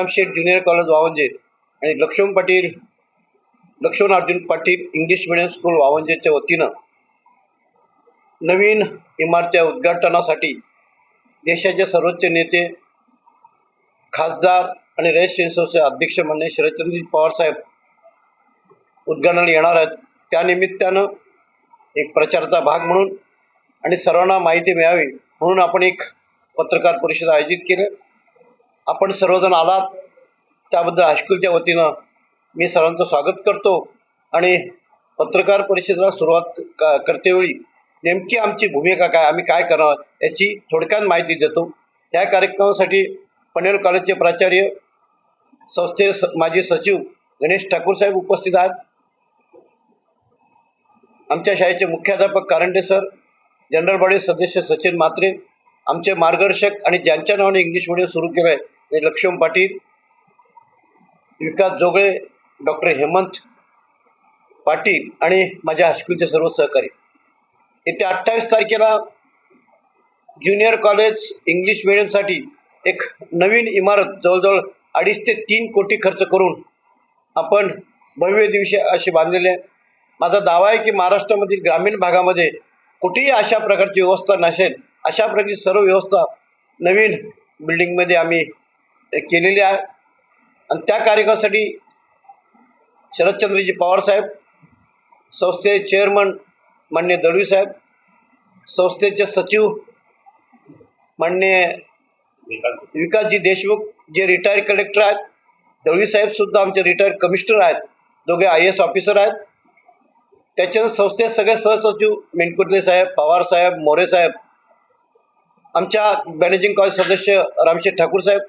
गोटराम शेठ junior college Vavanje आणि Laxman Patil Laxman Arjun Patil English medium school वावंजेच्या वतीनं नवीन इमारतीच्या उद्घाटनासाठी देशाचे सर्वोच्च नेते खासदार आणि रयत संस्थेचे अध्यक्ष म्हणणे शरदचंद्रजी पवार साहेब उद्घाटनाला येणार आहेत. त्यानिमित्तानं एक प्रचाराचा भाग म्हणून आणि सर्वांना माहिती मिळावी म्हणून आपण एक पत्रकार परिषद आयोजित केली. आपण सर्वजण आलात. त्याबद्दल हायस्कूलच्या वतीनं मी सर्वांचं स्वागत करतो. आणि पत्रकार परिषदेला सुरुवात क करतेवेळी नेमकी आमची भूमिका काय आम्ही काय करणार याची थोडक्यात माहिती देतो. या कार्यक्रमासाठी पनवेल कॉलेजचे प्राचार्य संस्थे स माजी सचिव गणेश ठाकूर साहेब उपस्थित आहेत. आमच्या शाळेचे मुख्याध्यापक कारंडे सर जनरल बॉडी सदस्य सचिन म्हात्रे आमचे मार्गदर्शक आणि ज्यांच्या नावाने इंग्लिश मीडियम सुरू केलं आहे ते लक्ष्मण पाटील विकास जोगळे डॉक्टर हेमंत पाटील आणि माझ्या हायस्कूलचे सर्व सहकारी. येत्या अठ्ठावीस तारखेला ज्युनियर कॉलेज इंग्लिश मिडियमसाठी एक नवीन इमारत जवळजवळ अडीच ते तीन कोटी खर्च करून आपण भव्य दिवशी अशी बांधलेली आहे. माझा दावा आहे की महाराष्ट्रामधील ग्रामीण भागामध्ये कुठेही अशा प्रकारची व्यवस्था नसेल अशा प्रकारची सर्व व्यवस्था नवीन बिल्डिंगमध्ये आम्ही केलेली आहे. आणि त्या कार्यक्रमासाठी शरदचंद्रजी पवार साहेब संस्थेचे चेअरमन मान्य दळवी साहेब संस्थेचे सचिव मान्य विकासजी देशमुख जे रिटायर्ड कलेक्टर आहेत दळवी साहेब सुद्धा आमचे रिटायर्ड कमिशनर आहेत दोघे आय एस ऑफिसर आहेत. त्याच्या संस्थेत सगळे सहसचिव मेनकुर्ले साहेब पवार साहेब मोरे साहेब आमच्या मॅनेजिंग कॉलेज सदस्य रामशेठ ठाकूर साहेब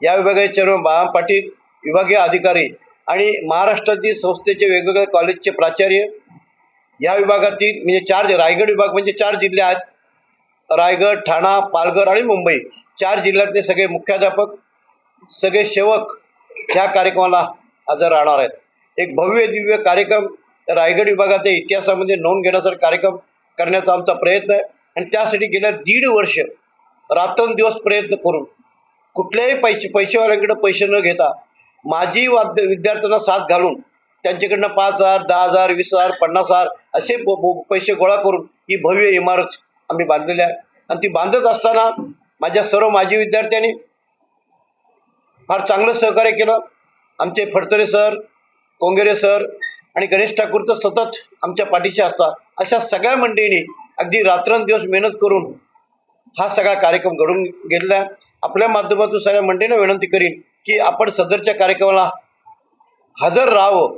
या विभागाचे चेअरमन बाळाम पाटील विभागीय अधिकारी आणि महाराष्ट्रातील संस्थेचे वेगवेगळ्या कॉलेजचे प्राचार्य. या विभागातील म्हणजे चार रायगड विभाग म्हणजे चार जिल्हे आहेत. रायगड ठाणा पालघर आणि मुंबई. चार जिल्ह्यातले सगळे मुख्याध्यापक सगळे सेवक ह्या कार्यक्रमाला हजर राहणार आहेत. एक भव्य दिव्य कार्यक्रम रायगड विभागाच्या इतिहासामध्ये नोंद घेण्यासारखा कार्यक्रम करण्याचा आमचा प्रयत्न आहे. आणि त्यासाठी गेल्या दीड वर्ष रात्रंदिवस प्रयत्न करून कुठल्याही पैसे पैसेवाल्याकडं पैसे न घेता माझी वाद्य विद्यार्थ्यांना साथ घालून त्यांच्याकडनं पाच हजार दहा हजार वीस हजार पन्नास हजार असे पैसे गोळा करून ही भव्य इमारत आम्ही बांधलेली आहे. आणि ती बांधत असताना माझ्या सर्व माजी विद्यार्थ्यांनी फार चांगलं सहकार्य केलं. आमचे फडतरे सर कोंगेरे सर आणि गणेश ठाकूर तर सतत आमच्या पाठीशी असतात. अशा सगळ्या मंडळींनी अगदी रात्रंदिवस मेहनत करून हा सगळा कार्यक्रम घडून घेतला आहे. आपल्या माध्यमातून सगळ्या मंडळींना विनंती करीन की आपण सदरच्या कार्यक्रमाला हजर राहावं.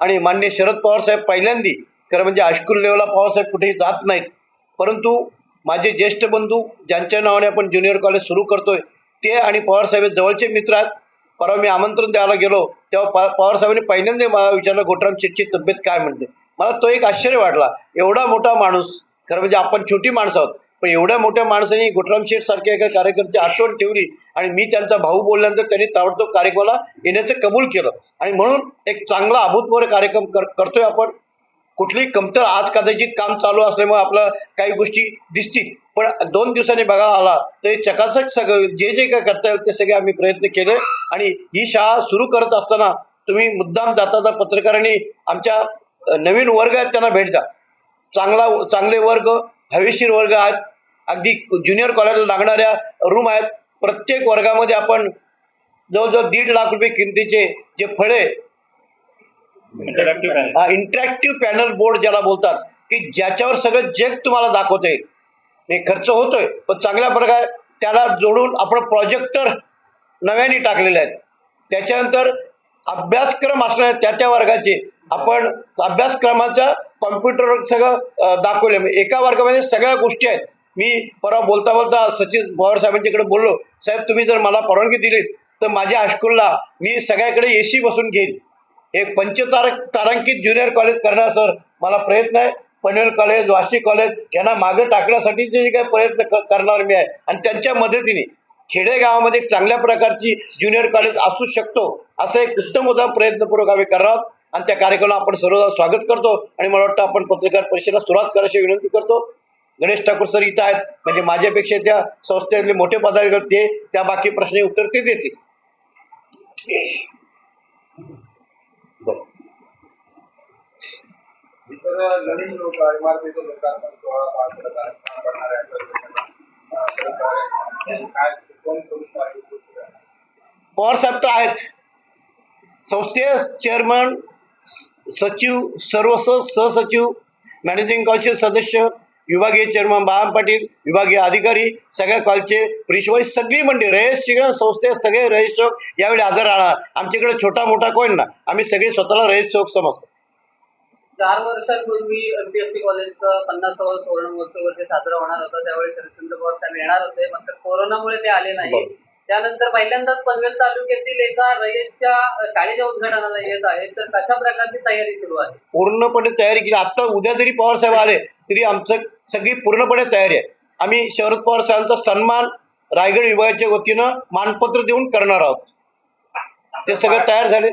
आणि मान्य शरद पवार साहेब पहिल्यांदी खरं म्हणजे आश्कुल लेवलला पवारसाहेब कुठेही जात नाहीत. परंतु माझे ज्येष्ठ बंधू ज्यांच्या नावाने आपण ज्युनियर कॉलेज सुरू करतोय ते आणि पवारसाहेब जवळचे मित्र आहेत. परवा मी आमंत्रण द्यायला गेलो तेव्हा पा- पवार साहेबांनी पहिल्यांदा मला विचारलं गोटराम शेटची तब्येत काय? म्हणते मला तो एक आश्चर्य वाटला. एवढा मोठा माणूस खरं म्हणजे आपण छोटी माणसं आहोत. पण एवढ्या मोठ्या माणसाने गोटराम शेठ सारख्या एका कार्यकर्त्याची आठवण ठेवली आणि मी त्यांचा भाऊ बोलल्यानंतर त्यांनी ताबडतोब कार्यक्रमाला येण्याचं कबूल केलं. आणि म्हणून एक चांगला अभूतपूर्व कार्यक्रम कर करतोय आपण. कुठलीही कमतर आज कदाचित काम चालू असल्यामुळे आपल्याला काही गोष्टी दिसतील. पण दोन दिवसांनी बघा आला तर चकाचक सगळं जे जे काय करता येईल ते सगळे आम्ही प्रयत्न केले. आणि ही शाळा सुरू करत असताना तुम्ही मुद्दाम जाता पत्रकारांनी आमच्या नवीन वर्ग आहेत त्यांना भेट द्या. चांगला चांगले वर्ग हवेशीर वर्ग आहेत. अगदी ज्युनियर कॉलेजला लागणाऱ्या रूम आहेत. प्रत्येक वर्गामध्ये आपण जवळजवळ दीड लाख रुपये किमतीचे जे फळे हा इंटरॅक्टिव्ह पॅनल बोर्ड ज्याला बोलतात की ज्याच्यावर सगळं जग तुम्हाला दाखवता येईल हे खर्च होतोय पण चांगल्या प्रकारे त्याला जोडून आपण प्रोजेक्टर नव्याने टाकलेले आहेत. त्याच्यानंतर अभ्यासक्रम असणारे त्या त्या वर्गाचे. आपण अभ्यासक्रमाच्या कॉम्प्युटरवर सगळं दाखवले एका वर्गामध्ये सगळ्या गोष्टी आहेत. मी परवा बोलता बोलता सचिन पवार साहेबांच्याकडे बोललो साहेब तुम्ही जर मला परवानगी दिली तर माझ्या हायस्कूलला मी सगळ्याकडे एसी बसून घेईन. एक पंचतार तारांकित ज्युनियर कॉलेज करण्याचा मला प्रयत्न आहे. पनवेल कॉलेज वाशी कॉलेज यांना मागे टाकण्यासाठी जे काही प्रयत्न क- करणार मी आहे. आणि त्यांच्या मदतीने खेडेगावामध्ये एक चांगल्या प्रकारची ज्युनियर कॉलेज असू शकतो असं एक उत्तम उदाहरण प्रयत्नपूर्वक आम्ही करणार आहोत. आणि त्या कार्यक्रमाला आपण सर्वदा स्वागत करतो. आणि मला वाटतं आपण पत्रकार परिषदेला सुरुवात करायची विनंती करतो. गणेश ठाकूर सर इथं आहेत. म्हणजे माझ्यापेक्षा त्या संस्थेतले मोठे पदाधिकारी त्या बाकी प्रश्न उत्तर ते देतील. पवार साहेब तर आहेत. संस्थे चेअरमन सचिव सर्व सहसचिव मॅनेजिंग काउन्सिल सदस्य विभागीय चेअरमन बाळाम पाटील विभागीय अधिकारी सगळ्या कॉलचे प्रिन्सिपल सगळी मंडळी रयत शिक्षण संस्थेत सगळे रयत सेवक यावेळी हजर राहणार. आमच्याकडे छोटा मोठा कोण ना आम्ही सगळे स्वतःला रयत सेवक समजतो. चार वर्षांपूर्वी एमपीएससी कॉलेजचं पन्नासावं सुवर्ण महोत्सव साजरा होणार होता. त्यावेळी शरदचंद्र पवार साहेब येणार होते मात्र कोरोनामुळे ते आले नाही. त्यानंतर पहिल्यांदाच पनवेल तालुक्यातील एका रयतच्या शाळेच्या उद्घाटनाला येत आहे तर कशा प्रकारची तयारी सुरू आहे? पूर्णपणे तयारी केली. आता उद्या जरी पवार साहेब आले तरी आमचं सगळी पूर्णपणे तयारी आहे. आम्ही शरद पवार साहेबांचा सन्मान रायगड विभागाच्या वतीनं मानपत्र देऊन करणार आहोत. ते सगळं तयार झाले.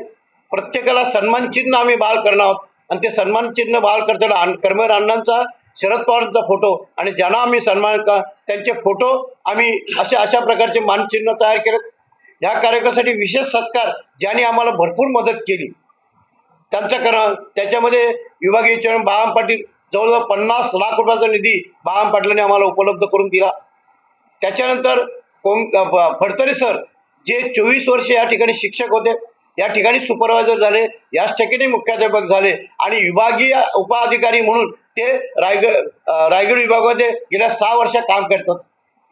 प्रत्येकाला सन्मान चिन्ह आम्ही बहाल करणार आहोत. आणि ते सन्मान चिन्ह बहाल करताना कर्मवीर अण्णांचा शरद पवारांचा फोटो आणि ज्यांना आम्ही सन्मान त्यांचे फोटो आम्ही असे अशा प्रकारचे मानचिन्ह तयार केलेत. ह्या कार्यक्रमासाठी विशेष सत्कार ज्यांनी आम्हाला भरपूर मदत केली. त्यांचं करणं त्याच्यामध्ये विभागीय चेअरमन बाळाम पाटील जवळजवळ पन्नास लाख रुपयाचा निधी बाळाम पाटलांनी आम्हाला उपलब्ध करून दिला. त्याच्यानंतर कोण ब- फडतरे सर जे चोवीस वर्षे या ठिकाणी शिक्षक होते या ठिकाणी सुपरवायझर झाले याच ठिकाणी मुख्याध्यापक झाले आणि विभागीय उपअधिकारी म्हणून ते रायगड रायगड विभागामध्ये गेल्या सहा वर्ष काम करतात.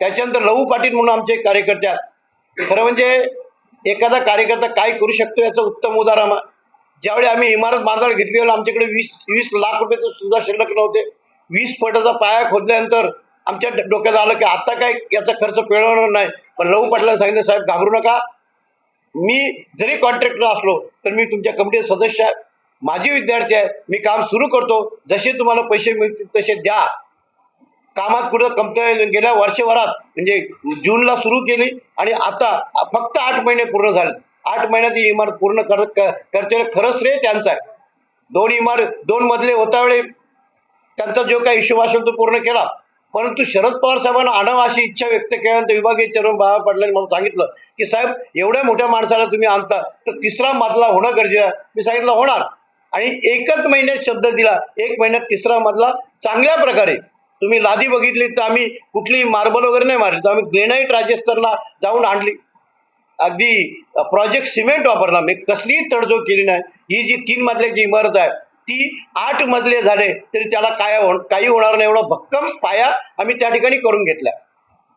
त्याच्यानंतर लहू पाटील म्हणून आमचे कार्यकर्ते आहेत. खरं म्हणजे एखादा कार्यकर्ता काय करू शकतो याचं उत्तम उदाहरण ज्यावेळी आम्ही इमारत बांधायला घेतली आमच्याकडे वीस वीस लाख रुपये सुद्धा शिल्लक नव्हते. वीस फटाचा पाया खोदल्यानंतर आमच्या ड- डोक्यात आलं की आता काय याचा खर्च पेळवणार नाही. पण लहू पाटलांनी सांगितलं साहेब घाबरू नका. मी जरी कॉन्ट्रॅक्टर असलो तर मी तुमच्या कमिटीचे सदस्य आहे माझी विद्यार्थी आहे मी काम सुरू करतो. जसे तुम्हाला पैसे मिळतील तसे द्या. कामात कुठं कमतरता गेल्या वर्षभरात म्हणजे जूनला सुरू केली आणि आता फक्त आठ महिने पूर्ण झाले. आठ महिन्यात ही इमारत पूर्ण कर करते. खरंच श्रेय त्यांचा आहे. दोन इमारत दोन मजले होता वेळी त्यांचा जो काही हिशोब असेल तो पूर्ण केला. परंतु शरद पवार साहेबांना आणावं अशी इच्छा व्यक्त केल्यानंतर विभागीय चेअरमन बाबा पाटलांनी मला सांगितलं की साहेब एवढ्या मोठ्या माणसाला तुम्ही आणता तर तिसरा मजला होणं गरजेचं आहे. मी सांगितलं होणार. आणि एकच महिन्यात शब्द दिला एक महिन्यात तिसरा मजला चांगल्या प्रकारे. तुम्ही लादी बघितली तर आम्ही कुठली मार्बल वगैरे नाही मारली तर आम्ही ग्रेनाईट राजस्थानला जाऊन आणली. अगदी प्रोजेक्ट सिमेंट वापरला. मी कसलीही तडजोड केली नाही. ही जी तीन मजल्याची इमारत आहे ती आठ मजले झाले तरी त्याला काय काही होणार नाही एवढा भक्कम पाया आम्ही त्या ठिकाणी करून घेतला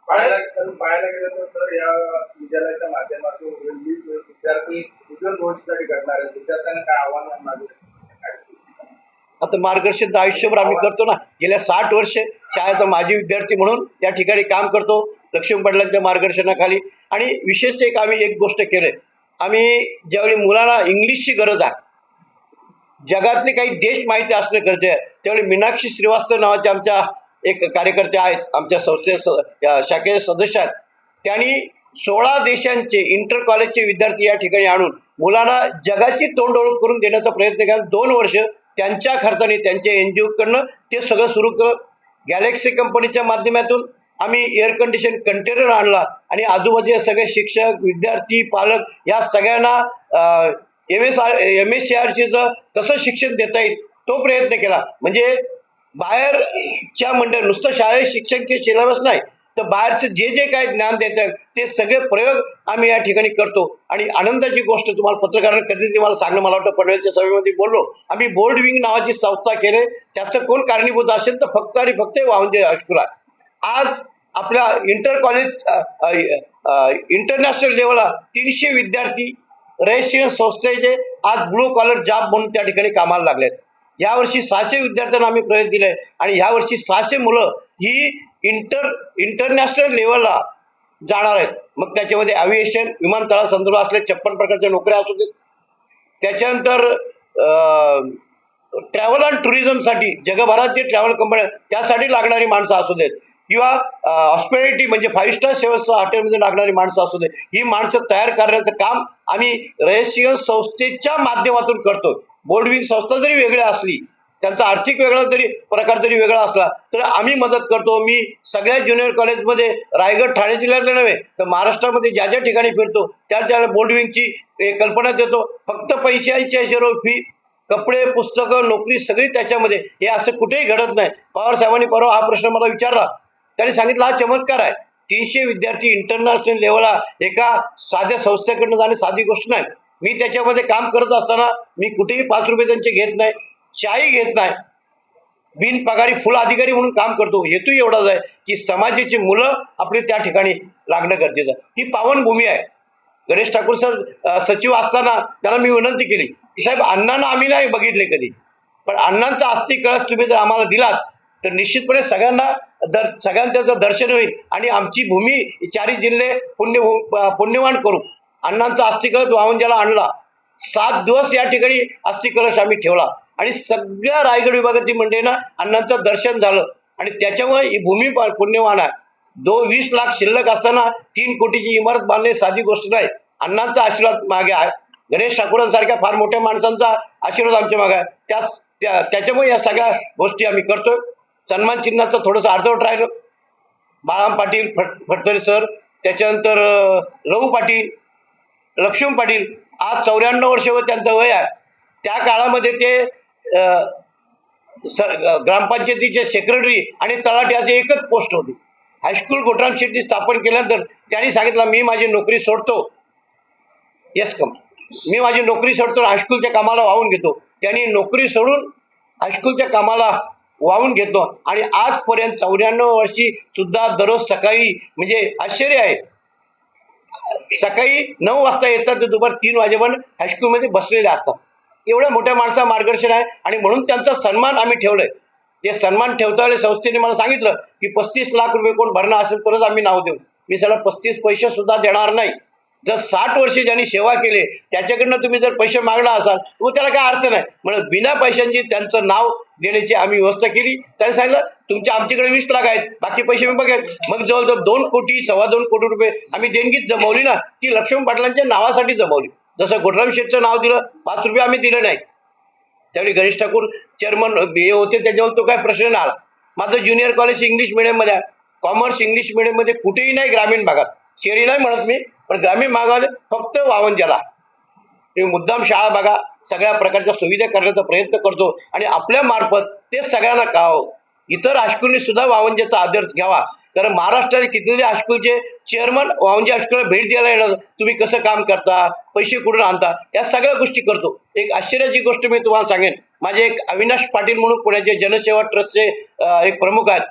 पाहायला पाहायला गेलं तर सर या विद्यालयाच्या माध्यमातून विविध विद्यार्थी उज्ज्वल भविष्यासाठी घडणार आहेत. विद्यार्थ्यांना काय आव्हान मागे आता मार्गदर्शन तर आयुष्यभर आम्ही करतो ना. गेल्या साठ वर्ष शाळेचा माजी विद्यार्थी म्हणून या ठिकाणी काम करतो लक्ष्मी पाटलांच्या मार्गदर्शनाखाली. आणि विशेष एक आम्ही एक गोष्ट केलंय आम्ही ज्यावेळी मुलांना इंग्लिशची गरज आहे जगातले काही देश माहिती असणे गरजे आहे. त्यावेळी मीनाक्षी श्रीवास्तव नावाच्या आमच्या एक कार्यकर्ते आहेत आमच्या संस्थे स- या शाखेचे सदस्य आहेत. त्यांनी सोळा देशांचे इंटर कॉलेजचे विद्यार्थी या ठिकाणी आणून मुलांना जगाची तोंड ओळख करून देण्याचा प्रयत्न केला. दोन वर्ष त्यांच्या खर्चाने त्यांच्या एन जी ओकडनं ते सगळं सुरू केलं गॅलेक्सी कंपनीच्या माध्यमातून आम्ही एअर कंडिशन कंटेनर आणला आणि आजूबाजूचे सगळे शिक्षक विद्यार्थी पालक या सगळ्यांना M S R M S C R सीचं कसं शिक्षण देता येईल तो प्रयत्न केला. म्हणजे बाहेरच्या मंडळ नुसतं शाळेत शिक्षण सिलेबस नाही तर बाहेरचं जे जे काही ज्ञान देतात ते सगळे प्रयोग आम्ही या ठिकाणी करतो. आणि आनंदाची गोष्ट तुम्हाला पत्रकारांना कधीच मला सांगणं मला वाटतं पनवेलच्या सभेमध्ये बोललो. आम्ही बोर्ड विंग नावाची संस्था केले. त्याचं कोण कारणीभूत असेल तर फक्त आणि फक्त वाहून अशकुरा आज आपल्या इंटर कॉलेज इंटरनॅशनल लेवलला तीनशे विद्यार्थी रजिस्ट्रेशन संस्थेचे आज ब्लू कॉलर जॉब म्हणून त्या ठिकाणी कामाला लागलेत. यावर्षी सहाशे विद्यार्थ्यांना आम्ही प्रवेश दिले आणि यावर्षी सहाशे मुलं ही इंटर इंटरनॅशनल लेवलला जाणार आहेत. मग त्याच्यामध्ये अव्हिएशन विमानतळा संदर्भ असलेल्या छप्पन प्रकारच्या नोकऱ्या असू देत. त्याच्यानंतर ट्रॅव्हल अँड टुरिझमसाठी जगभरात जे ट्रॅव्हल कंपन्या त्यासाठी लागणारी माणसं असू देत. किंवा हॉस्पिटॅलिटी म्हणजे फाईव्ह स्टार सेव्हन हॉटेलमध्ये लागणारी माणसं असू दे ही माणसं तयार करण्याचं काम आम्ही रहस्य संस्थेच्या माध्यमातून करतो. बोर्डविंग संस्था जरी वेगळी असली त्यांचा आर्थिक वेगळा जरी प्रकार जरी वेगळा असला तर आम्ही मदत करतो. मी सगळ्या ज्युनियर कॉलेजमध्ये रायगड ठाणे जिल्ह्यातले नव्हे तर महाराष्ट्रामध्ये ज्या ज्या ठिकाणी फिरतो त्या त्या बोर्डविंगची कल्पना देतो. फक्त पैशांची ऐंशी फी कपडे पुस्तकं नोकरी सगळी त्याच्यामध्ये. हे असं कुठेही घडत नाही. पवार साहेबांनी परवा हा प्रश्न मला विचारला. त्यांनी सांगितलं हा चमत्कार आहे. तीनशे विद्यार्थी इंटरनॅशनल लेवलला एका साध्या संस्थेकडनं जाणे साधी गोष्ट नाही. मी त्याच्यामध्ये काम करत असताना मी कुठेही पाच रुपये त्यांचे घेत नाही चाही घेत नाही. बिनपगारी फुल अधिकारी म्हणून काम करतो. हेतू एवढाच आहे की समाजाची मुलं आपली त्या ठिकाणी लागणं गरजेचं आहे. ही पावनभूमी आहे. गणेश ठाकूर सर सचिव असताना त्यांना मी विनंती केली की साहेब अण्णांना आम्ही नाही बघितले कधी. पण अण्णांचा आस्ती कळस तुम्ही जर आम्हाला दिलात तर निश्चितपणे सगळ्यांना दर सगळ्यांचं दर्शन होईल आणि आमची भूमी चारी चारही जिल्हे पुण्य पुण्यवान करू. अण्णांचा अस्थि कळस आणला. सात दिवस या ठिकाणी अस्थिकलश आम्ही ठेवला. आणि सगळ्या रायगड विभागातील मंडळींना अण्णांचं दर्शन झालं. आणि त्याच्यामुळे ही भूमी पुण्यवान आहे. दो वीस लाख शिल्लक असताना तीन कोटीची इमारत बांधणे साधी गोष्ट नाही. अण्णांचा आशीर्वाद मागे आहे. गणेश ठाकूरांसारख्या फार मोठ्या माणसांचा आशीर्वाद आमच्या मागे आहे. त्या त्या- त्याच्यामुळे या सगळ्या गोष्टी आम्ही करतोय. सन्मान चिन्हाचं थोडंसं अर्धवट राहिलं. बाळाम पाटील फट फडतरे सर त्याच्यानंतर अं, लहू पाटील लक्ष्मण पाटील आज चौऱ्याण्णव वर्ष व त्यांचं वय आहे. त्या काळामध्ये ते सर ग्रामपंचायतीचे सेक्रेटरी आणि तलाठी असे एकच पोस्ट होती. हायस्कूल गोटराम शेट्टी स्थापन केल्यानंतर त्यांनी सांगितलं मी माझी नोकरी सोडतो. येस कम मी माझी नोकरी सोडतो हायस्कूलच्या कामाला वाहून घेतो. त्यांनी नोकरी सोडून हायस्कूलच्या कामाला वाहून घेतो. आणि आजपर्यंत चौऱ्याण्णव वर्षी सुद्धा दररोज सकाळी म्हणजे आश्चर्य आहे. सकाळी नऊ वाजता येतात ते दुपार तीन वाजेपर्यंत हायस्कूलमध्ये बसलेले असतात. एवढ्या मोठ्या माणसा मार्गदर्शन आहे. आणि म्हणून त्यांचा सन्मान आम्ही ठेवलाय. ते सन्मान ठेवताना संस्थेने मला सांगितलं की पस्तीस लाख रुपये कोण भरणं असेल तरच आम्ही नाव देऊ. मी सगळं पस्तीस पैसे सुद्धा देणार नाही. जर साठ वर्षे ज्यांनी सेवा केली त्याच्याकडनं तुम्ही जर पैसे मागला असाल तर त्याला काय अर्थ नाही. म्हणून बिना पैशांची त्यांचं नाव देण्याची आम्ही व्यवस्था केली. त्याने सांगितलं तुमच्या आमच्याकडे वीस लाख आहेत बाकी पैसे मी बघेल. मग जवळजवळ दोन कोटी सव्वा दोन कोटी रुपये आम्ही देणगीत जमवली ना ती लक्ष्मण पाटलांच्या नावासाठी जमवली. जसं गोटराम शेठचं नाव दिलं पाच रुपये आम्ही दिले नाही. त्यावेळी गणेश ठाकूर चेअरमन हे होते त्याच्यावर तो काय प्रश्न नाही आला. माझं ज्युनियर कॉलेज इंग्लिश मिडियममध्ये आहे. कॉमर्स इंग्लिश मिडियममध्ये कुठेही नाही ग्रामीण भागात. शहरी नाही म्हणत मी पण ग्रामीण भागात फक्त वावंजाला तुम्ही मुद्दाम शाळा बघा सगळ्या प्रकारच्या सुविधा करण्याचा प्रयत्न करतो आणि आपल्या मार्फत ते सगळ्यांना कळावं हो? इतर हायस्कूलनी सुद्धा वावंजाचा आदर्श घ्यावा. कारण महाराष्ट्रातील कितीतरी हायस्कूलचे चेअरमन वावंजे हायस्कूलला भेट द्यायला येणार तुम्ही कसं काम करता पैसे कुठून आणता या सगळ्या गोष्टी करतो. एक आश्चर्याची गोष्ट मी तुम्हाला सांगेन. माझे एक अविनाश पाटील म्हणून पुण्याचे जनसेवा ट्रस्टचे एक प्रमुख आहेत.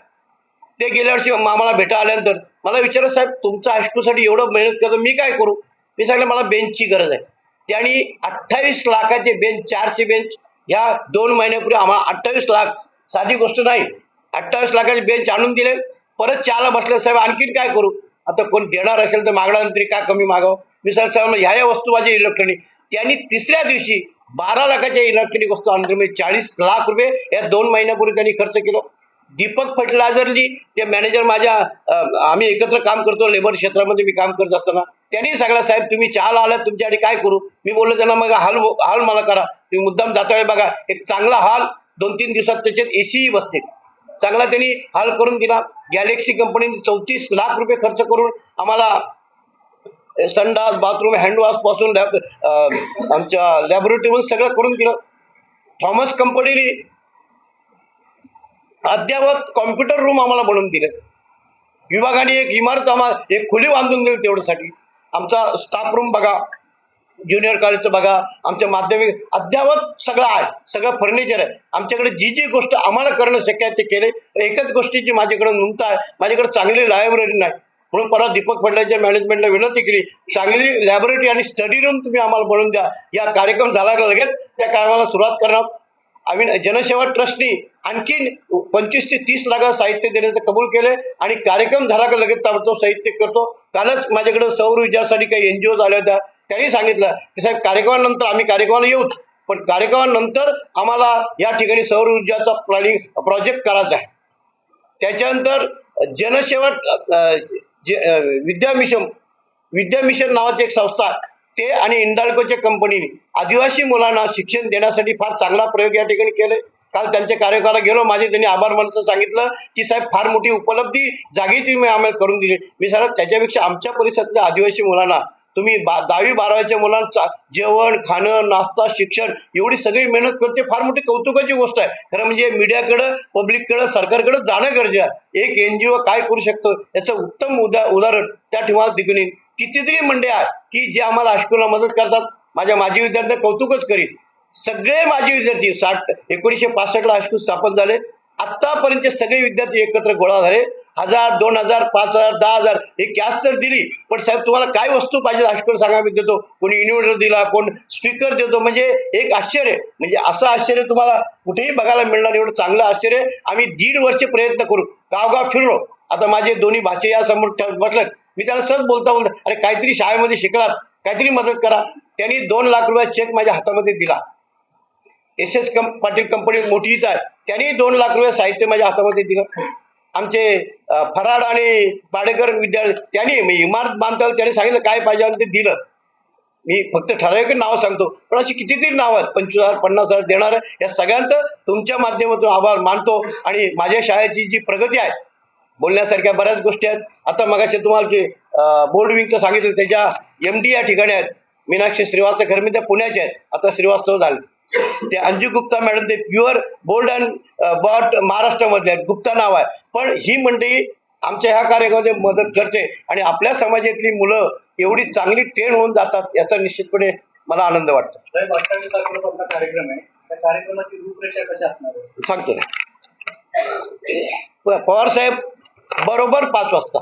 ते गेल्या वर्षी आम्हाला भेटा आल्यानंतर मला विचारत साहेब तुमच्या हायस्कूलसाठी एवढं मेहनत करतो मी काय करू? मी सांगितलं मला बेंचची गरज आहे. त्यांनी अठ्ठावीस लाखाचे बेंच चारशे बेंच ह्या दोन महिन्यापूर्वी आम्हाला अठ्ठावीस लाख साधी गोष्ट नाही. अठ्ठावीस लाखाचे बेंच आणून दिले. परत चारला बसले साहेब आणखीन काय करू? आता कोण देणार असेल तर मागणार तरी का कमी मागावं? मी सर साहेब ह्या या वस्तू माझ्या इलेक्ट्रॉनिक त्यांनी तिसऱ्या दिवशी बारा लाखाच्या इलेक्ट्रॉनिक वस्तू आणून म्हणजे चाळीस लाख रुपये या दोन महिन्यापूर्वी त्यांनी खर्च केलं. दीपक फर्टिलायझरली ते मॅनेजर माझ्या आम्ही एकत्र काम करतो लेबर क्षेत्रामध्ये मी काम करत असताना त्यांनी सांगला साहेब तुम्ही चहाला आलात तुमच्यासाठी काय करू? मी बोललो त्यांना मग हाल हाल मला करा. तुम्ही मुद्दाम जाता बघा. एक चांगला हाल दोन तीन दिवसात त्याच्यात एसीही बसते. चांगला त्यांनी हाल करून दिला. गॅलेक्सी कंपनीने चौतीस लाख रुपये खर्च करून आम्हाला संडास बाथरूम हँडवॉशपासून लॅब आमच्या लॅबोरेटरीवर सगळं करून दिलं. थॉमस कंपनीने अद्यावत कॉम्प्युटर रूम आम्हाला बनवून दिले. विभागाने एक इमारत आम्हाला एक खुली बांधून दिली तेवढ्यासाठी. आमचा स्टाफ रूम बघा ज्युनियर कॉलेजचं बघा आमच्या माध्यमिक अद्यावत सगळं आहे सगळं फर्निचर आहे. आमच्याकडे जी जी गोष्ट आम्हाला करणं शक्य आहे ते केले. एकच गोष्टीची माझ्याकडे नोंद आहे माझ्याकडे चांगली लायब्ररी नाही. म्हणून परत दीपक फडल्याच्या मॅनेजमेंटला विनंती केली चांगली लॅबोरेटरी आणि स्टडी रूम तुम्ही आम्हाला बनवून द्या. या कार्यक्रम झाला लगेच? त्या कार्यक्रमाला सुरुवात करणार. आम्ही जनसेवा ट्रस्टनी आणखीन पंचवीस ते तीस लाख साहित्य देण्याचं कबूल केलंय आणि कार्यक्रम झाला का लगेच ताबडतोब साहित्य करतो. कालच माझ्याकडे सौर विचारसाठी काही एनजीओ आल्या होत्या. त्यांनी सांगितलं की साहेब कार्यक्रमानंतर आम्ही कार्यक्रमाला येऊच पण कार्यक्रमानंतर आम्हाला या ठिकाणी सौर ऊर्जाचा प्लॅनिंग प्रोजेक्ट करायचा आहे. त्याच्यानंतर जनसेवा जे विद्यामिशन विद्या मिशन विद्या मिशन नावाची एक संस्था आहे. ते आणि इंडाल्कोच्या कंपनीने आदिवासी मुलांना शिक्षण देण्यासाठी फार चांगला प्रयोग या ठिकाणी केले. काल त्यांच्या कार्यकाला गेलो माझे त्यांनी आभार मानायचं सांगितलं की साहेब फार मोठी उपलब्धी जागी तुम्ही आम्हाला करून दिली. मी सर त्याच्यापेक्षा आमच्या परिसरातल्या आदिवासी मुलांना तुम्ही बा दहावी बारावीच्या मुलांना चा- जेवण खाणं नाश्ता शिक्षण एवढी सगळी मेहनत करते फार मोठी कौतुकाची गोष्ट आहे. खरं म्हणजे मीडियाकडं पब्लिककडं सरकारकडं जाणं गरजेचं आहे. एक एन जी ओ काय करू शकतो? याचं उत्तम उदा उदाहरण त्या ठिकाणी दिसून येईल. कितीतरी मंडळी आहेत की जे आम्हाला हायस्कूलला मदत करतात. माझ्या माजी विद्यार्थ्यांना कौतुकच करीन. सगळे माजी विद्यार्थी साठ एकोणीसशे पासष्टला हायस्कूल स्थापन झाले. आत्तापर्यंतचे सगळे विद्यार्थी एकत्र गोळा झाले. हजार दोन हजार पाच हजार दहा हजार हे कॅश तर दिली. पण साहेब तुम्हाला काय वस्तू पाहिजे हायस्कूल सांगा मी देतो. कोणी इन्व्हर्टर दिला कोण स्पीकर देतो. म्हणजे एक आश्चर्य. म्हणजे असं आश्चर्य तुम्हाला कुठेही बघायला मिळणार एवढं चांगलं आश्चर्य. आम्ही दीड वर्ष प्रयत्न करू. गावगाव फिरलो. आता माझे दोन्ही भाचे या समोर बसलेत. मी त्याला सहज बोलता बोलता अरे काहीतरी शाळेमध्ये शिकलात. काहीतरी मदत करा. त्यांनी दोन लाख रुपये चेक माझ्या हातामध्ये दिला. एस एस कं पाटील कंपनी मोठी इथं आहे. त्यांनी दोन लाख रुपये साहित्य माझ्या हातामध्ये दिलं. आमचे फराड आणि पाडेकर विद्यार्थी त्यांनी मी इमारत बांधता त्यांनी सांगितलं काय पाहिजे आणि ते दिलं. मी फक्त ठराविक नावं सांगतो. पण अशी कितीतरी नावं आहेत पंचवीस हजार पन्नास हजार देणार या सगळ्यांचं तुमच्या माध्यमातून आभार मानतो. आणि माझ्या शाळेची जी प्रगती आहे बोलण्यासारख्या बऱ्याच गोष्टी आहेत. आता मगाशी तुम्हाला जे बोर्ड विंगचं सांगितलं त्याच्या एम डी या ठिकाणी आहेत. मीनाक्षी श्रीवास्तव खरमी त्या पुण्याच्या आहेत. आता श्रीवास्तव झाले. ते अंजू गुप्ता मॅडम ते प्युअर बोल्ड अँड बॉट महाराष्ट्रामधले आहेत. गुप्ता नाव आहे. पण ही मंडळी आमच्या ह्या कार्यक्रमामध्ये मदत करते आणि आपल्या समाजातली मुलं एवढी चांगली ट्रेन होऊन जातात याचा निश्चितपणे मला आनंद वाटतो. साहेब अठ्ठावीस तारखेला आपला कार्यक्रम आहे. त्या कार्यक्रमाची रूपरेषा कशा असणार आहे? सांगतो ना. पवार साहेब बरोबर पाच वाजता.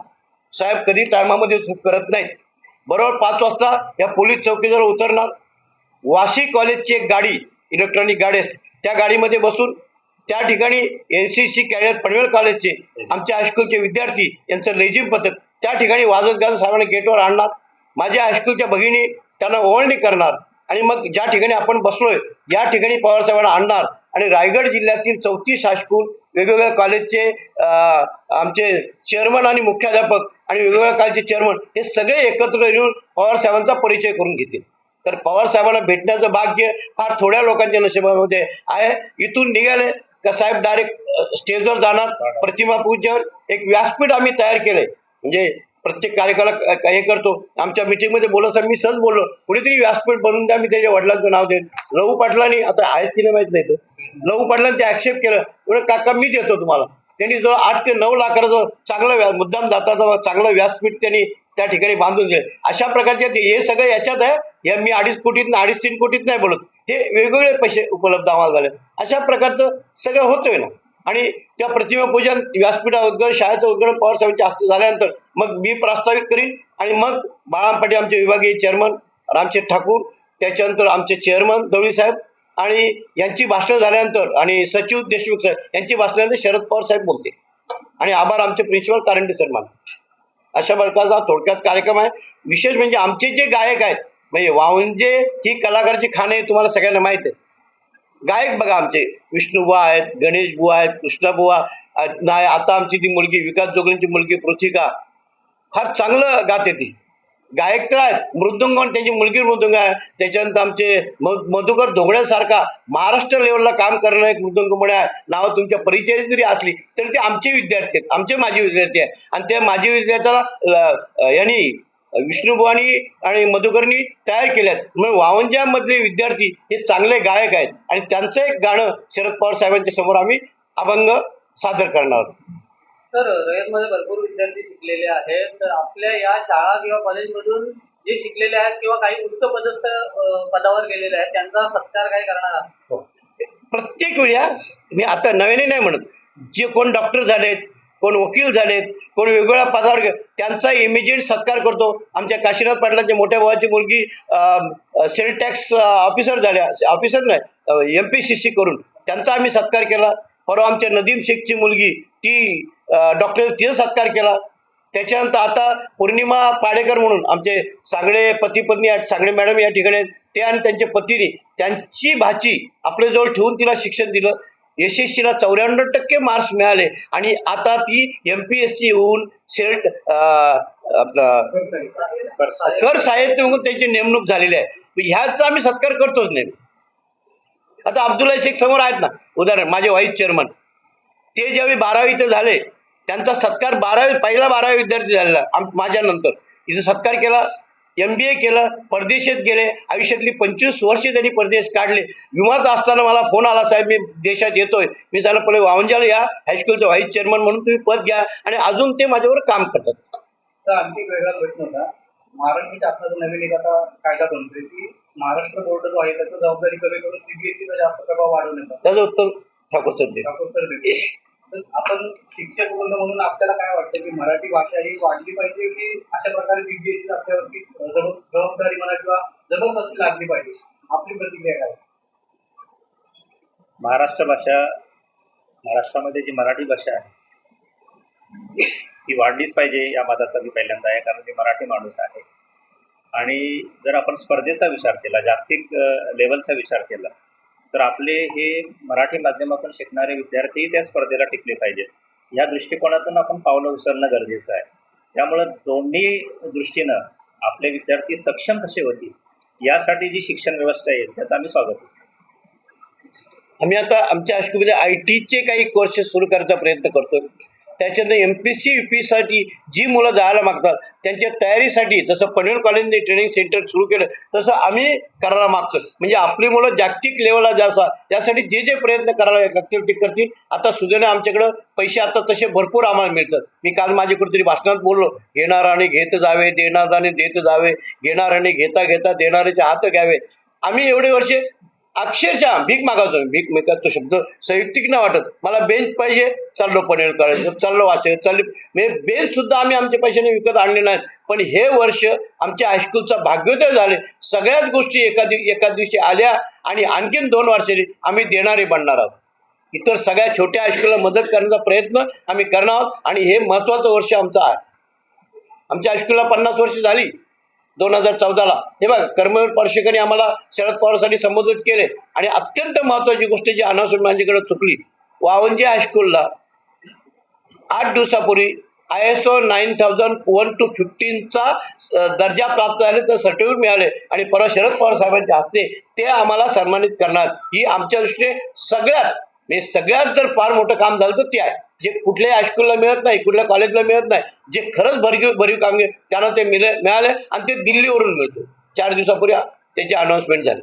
साहेब कधी टायमामध्ये चूक करत नाहीत. बरोबर पाच वाजता या पोलीस चौकीजवळ उतरणार. वाशी कॉलेजची एक गाडी इलेक्ट्रॉनिक गाडी असते. त्या गाडीमध्ये बसून त्या ठिकाणी N C C career Panvel कॉलेजचे आमच्या हायस्कूलचे विद्यार्थी यांचं लेझिम पथक त्या ठिकाणी वाजत गाजत साहेबांना गेटवर आणणार. माझ्या हायस्कूलच्या भगिनी त्यांना ओळणी करणार. आणि मग ज्या ठिकाणी आपण बसलोय या ठिकाणी पवार साहेबांना आणणार. आणि रायगड जिल्ह्यातील चौतीस हायस्कूल वेगवेगळ्या कॉलेजचे आमचे चेअरमन आणि मुख्याध्यापक आणि वेगवेगळ्या कॉलेजचे चेअरमन हे सगळे एकत्र येऊन पवार साहेबांचा परिचय करून घेतील. तर पवार साहेबांना भेटण्याचं भाग्य फार थोड्या लोकांच्या नशिबामध्ये आहे. इथून निघाले का साहेब डायरेक्ट स्टेजवर जाणार प्रतिमा पूजेवर. एक व्यासपीठ आम्ही तयार केलंय. म्हणजे प्रत्येक कार्यक्रमाला हे करतो. आमच्या मीटिंगमध्ये बोलत मी सहज बोललो कुणीतरी व्यासपीठ बनवून द्या मी त्याच्या वडिलांचं नाव देईन. लहू पाटलांनी आता आहेत की नाही माहीत नाही तर लहू पाटलांनी ते ऍक्सेप्ट केलं. एवढं काका मी देतो तुम्हाला. त्यांनी जवळ आठ ते नऊ लाखाचं चांगलं व्या मुद्दाम जाताचा चांगलं व्यासपीठ त्यांनी त्या ठिकाणी बांधून दिले. अशा प्रकारचे ते- हे सगळं याच्यात आहे. या मी अडीच कोटीत अडीच तीन कोटीत नाही बोलत. हे वेगवेगळे पैसे उपलब्ध आम्हाला झाले अशा प्रकारचं सगळं होतोय ना. आणि त्या प्रतिमापूजन व्यासपीठा उद्घाटन शाळेचं उद्घाटन पवार साहेबांच्या हस्ते झाल्यानंतर मग मी प्रस्तावित करीन आणि मग बाळाम पाटील आमचे विभागीय चेअरमन रामशेठ ठाकूर त्याच्यानंतर आमचे चेअरमन दवळी साहेब आणि यांची भाषणं झाल्यानंतर आणि सचिव देशमुख साहेब यांची भाषणानंतर शरद पवार साहेब बोलते आणि आभार आमचे प्रिन्सिपल कारंडे सर मानते अशा प्रकारचा थोडक्यात कार्यक्रम आहे. विशेष म्हणजे आमचे जे गायक आहेत म्हणजे वाहुंजे ही कलाकाराची खाणे तुम्हाला सगळ्यांना माहीत आहे. गायक बघा आमचे विष्णुबुवा आहेत गणेश बुवा आहेत कृष्णाबुवा नाही आता आमची ती मुलगी विकास जोगळींची मुलगी पृथिका फार चांगलं गाते ती. गायक तर आहेत मृदुंग त्यांची मुलगी मृदुंग आहे. त्याच्यानंतर आमचे मधुकर धोगड्यासारखा महाराष्ट्र लेवलला काम करणं एक मृदुंगमणे आहे. नाव तुमच्या परिचय जरी असली तरी ते आमचे विद्यार्थी आहेत. आमचे माजी विद्यार्थी आहेत. आणि त्या माजी विद्यार्थ्याला यांनी विष्णुभुवानी आणि मधुकरनी तयार केल्यात. मग वावंजामधले विद्यार्थी हे चांगले गायक आहेत. आणि त्यांचं एक गाणं शरद पवार साहेबांच्या समोर आम्ही अभंग सादर करणार आहोत. तर रयतमध्ये भरपूर विद्यार्थी शिकलेले आहेत. तर आपल्या या शाळा किंवा कॉलेजमधून जे शिकलेले आहेत किंवा काही उच्च पदस्थ पदावर गेलेले आहेत त्यांचा सत्कार काय करणार आहात? प्रत्येक वेळी हा, मी आता नव्याने नाही म्हणत. जे कोण डॉक्टर झालेत कोण वकील झालेत कोण वेगवेगळ्या पदावर त्यांचा इमिजिएट सत्कार करतो. आमच्या काशीनाथ पाटलांच्या मोठ्या भावाची मुलगी सेल टॅक्स ऑफिसर झाल्या. ऑफिसर नाही एम पी सी सी करून. त्यांचा आम्ही सत्कार केला. परवा आमच्या नदीम शेखची मुलगी ती डॉक्टर तिचा सत्कार केला. त्याच्यानंतर आता पौर्णिमा पाडेकर म्हणून आमचे सागळे पती पत्नी सांगळे सागळे मॅडम या ठिकाणी आहेत. ते आणि त्यांच्या पतीने त्यांची भाची आपल्याजवळ ठेवून तिला शिक्षण दिलं. एस एस सीला चौऱ्याण्णव टक्के मार्क्स मिळाले. आणि आता ती एम पी एस सी होऊन सेट आपलं कर साहित्य म्हणून त्यांची नेमणूक झालेली आहे. ह्याचा आम्ही सत्कार करतोच नाही आता अब्दुल्ला शेख समोर आहेत ना. उदाहरण माझे व्हाईस चेअरमन ते ज्यावेळी बारावी झाले त्यांचा सत्कार बारावी पहिला बारावी विद्यार्थी झालेला माझ्यानंतर. माझ्या नंतर इथं सत्कार केला एम बी ए केलं परदेशात गेले आयुष्यातली पंचवीस वर्षे त्यांनी परदेश काढले. विमात असताना मला फोन आला साहेब मी देशात येतोय. मी सांगितलं पहिले वावंजाला या हायस्कूलचं व्हाईस चेअरमन म्हणून तुम्ही पद घ्या आणि अजून ते माझ्यावर काम करतात. तर आणखी वेगळा प्रश्न होता. महाराष्ट्र शासनाचा नवीन एक आता कायदा बनतोय की महाराष्ट्र बोर्ड जो आहे त्याची जबाबदारी कमी करून सीबीएसईचा जास्त प्रभाव वाढवण्याचा त्याचं उत्तर ठाकूर सर उत्तर देतो तर आपण शिक्षक वृंद म्हणून आपल्याला काय वाटतं की मराठी भाषा ही वाढली पाहिजे की अशा प्रकारे सीबीएसई आपल्यावरती जबाबदारी म्हणा किंवा जबरदस्ती लागली पाहिजे? आपली प्रतिक्रिया काय? महाराष्ट्र भाषा महाराष्ट्रामध्ये जी मराठी भाषा आहे ती वाढलीच पाहिजे या मताचा मी पहिल्यांदा आहे कारण मी मराठी माणूस आहे. आणि जर आपण स्पर्धेचा विचार केला जागतिक लेवलचा विचार केला तर आपले हे मराठी माध्यमातून शिकणारे विद्यार्थीही त्या स्पर्धेला टिकले पाहिजेत. या दृष्टिकोनातून आपण पावलं उचलणं गरजेचं आहे. त्यामुळं दोन्ही दृष्टीनं आपले विद्यार्थी सक्षम कसे होतील यासाठी जी शिक्षण व्यवस्था येईल त्याचं आम्ही स्वागत असतो. आम्ही आता आमच्या हायस्कूलमध्ये आय टीचे काही कोर्सेस सुरू करायचा प्रयत्न करतोय. त्याच्यानंतर M P C U P साठी जी मुलं जायला मागतात त्यांच्या तयारीसाठी जसं पनवेल कॉलेजने ट्रेनिंग सेंटर सुरू केलं तसं आम्ही करायला मागतो म्हणजे आपली मुलं जागतिक लेवलला जासा यासाठी जे जे प्रयत्न करायला लागतील ते करतील. आता सुदैवाने आमच्याकडं पैसे आता तसे भरपूर आम्हाला मिळतात. मी काल माझ्या कुठेतरी भाषणात बोललो घेणाराने घेत जावे देणाराने देत जावे घेणाराने घेता घेता देणाऱ्याचे हात घ्यावे. आम्ही एवढे वर्षे अक्षरशः भीक मागायचो भीक मेका तो शब्द संयुक्तिक नाही वाटत. मला बेंच पाहिजे चाललो पनीर कॉलेज चाललो वाचेल चालले. म्हणजे बेंच सुद्धा आम्ही आमच्या पैशाने विकत आणले नाहीत. पण हे वर्ष आमच्या हायस्कूलचा भाग्योदय झाले. सगळ्याच गोष्टी एका दिव एका दिवशी आल्या आणि आणखीन दोन वर्षांनी आम्ही देणारे बनणार आहोत. इतर सगळ्या छोट्या हायस्कूलला मदत करण्याचा प्रयत्न आम्ही करणार आहोत. आणि हे महत्त्वाचं वर्ष आमचं आहे. आमच्या हायस्कूलला पन्नास वर्ष झाली. दोन हजार चौदाला. हे बघ कर्मवीर पर्षेकरांनी आम्हाला शरद पवारसाठी संबोधित केले. आणि अत्यंत महत्वाची गोष्ट जी अनाउन्समेंट माझ्याकडे चुकली वावंजे हायस्कूलला आठ दिवसापूर्वी I S O nine thousand one two फिफ्टीनचा दर्जा प्राप्त झाले तर सर्टिफिकेट मिळाले आणि परवा शरद पवार साहेबांच्या हस्ते ते आम्हाला सन्मानित करणार. ही आमच्या दृष्टीने सगळ्यात म्हणजे सगळ्यात जर फार मोठं काम झालं तर ते आहे. जे कुठल्याही हायस्कूलला मिळत नाही कुठल्या कॉलेजला मिळत नाही जे खरंच भरगीव भरीव कामगिरी त्यांना ते मिळ मिळाले आणि ते दिल्लीवरून मिळतो. चार दिवसापूर्वी त्याची अनाउन्समेंट झाली.